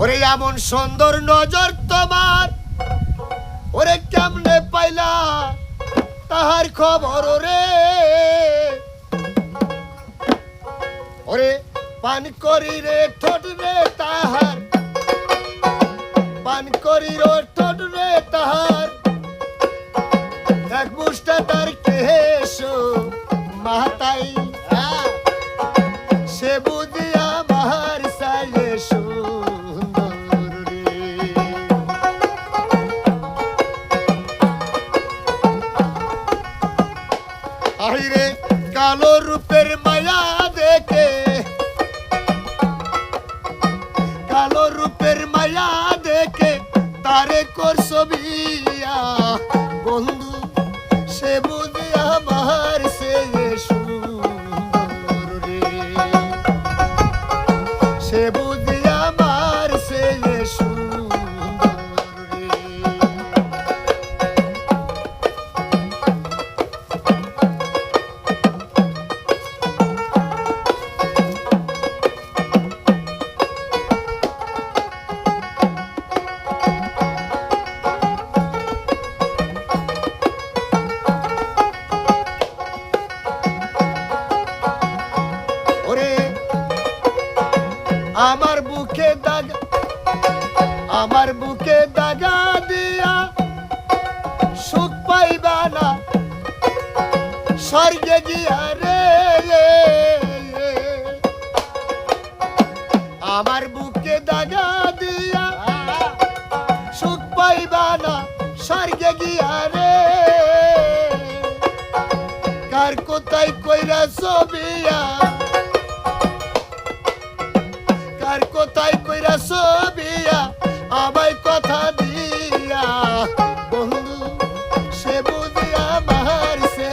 ওরে এমন সুন্দর নজর তোমার। ওরে কেমনে পাইলা তাহার খবর রে। ওরে পান করি রে, ঠোঁট রে তাহার। পান করি রে, ঠোঁট রে তাহার। এক মুষ্টা তার কেশ মাতাই সে বুঝিয়া আহিরে কালো রূপের মায়া দেখে। কালো রূপের মায়া দেখে তারে করছ বিয়া। বন্ধু, সে বুঝিয়া আমার আমার বুকে দাগা, আমার বুকে দাগা দিয়া সুখ পাইবা না। স্বর্গে গিয়া রে আমার বুকে দাগা দিয়া সুখ পাইবা না। স্বর্গে গিয়া রে কার কোথায় কইরা ছবিয়া কার কোথায় কইরা ছবিয়া? আমায় কথা দিয়া। বন্ধু, সে বুঝিয়া মার সে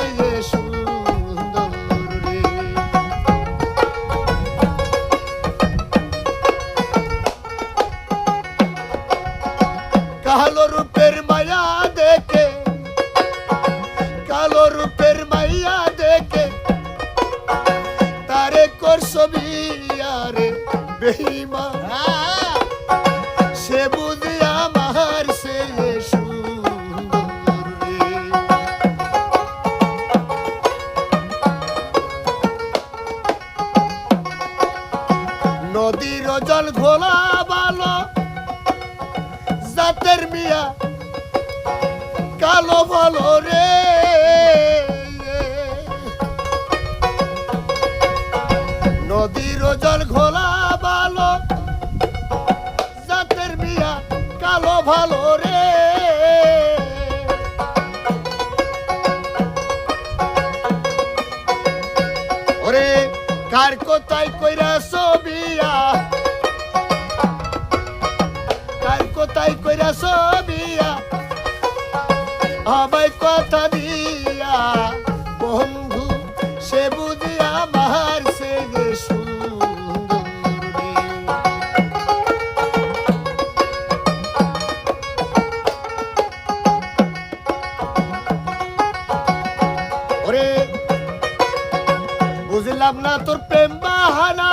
কালো রূপের মায়া দেখে, কালো রূপের মাইয়া নদীর জল ঘোলা ভালো জাতের মিয়া কালো ভালো রে। নদীর জল ঘোলা ভালো জাতের মিয়া কালো ভালো রে। কার কোথায় কইরা সবিয়া কার কোথায় কইরা সবিয়া আমায় কথা দিয়া বন্ধু সে বুঝি বুঝলাম না তোর প্রেম বাহানা।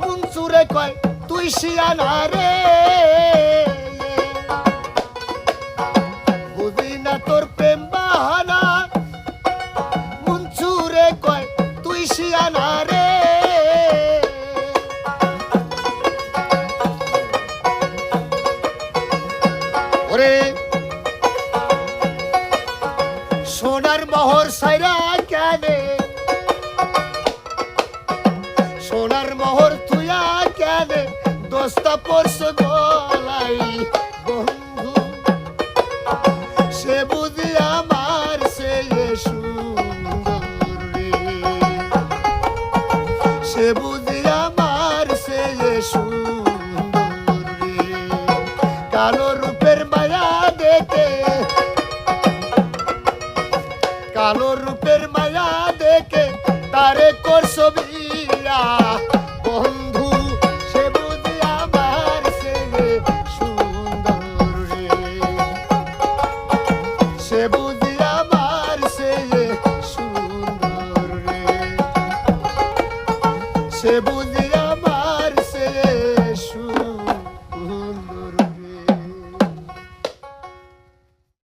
মনসুরে কয় তুই শিয়ানা রে। সোনার সাইরা কেনে সোনার মোহর তুইয়া কেনে দোস্তা পরশ গলাই বন্ধু। সে বুঝি আমার সে সুন্দর সে বুঝি আমার সে সুন্দর কালো কালো রূপের মায়া দেখে তারে করছ বিয়া। বন্ধু, সে বুঝি আমার ছেলে সুন্দর রে। সে বুঝি আমার ছেলে সুন্দর রে। সে বুঝি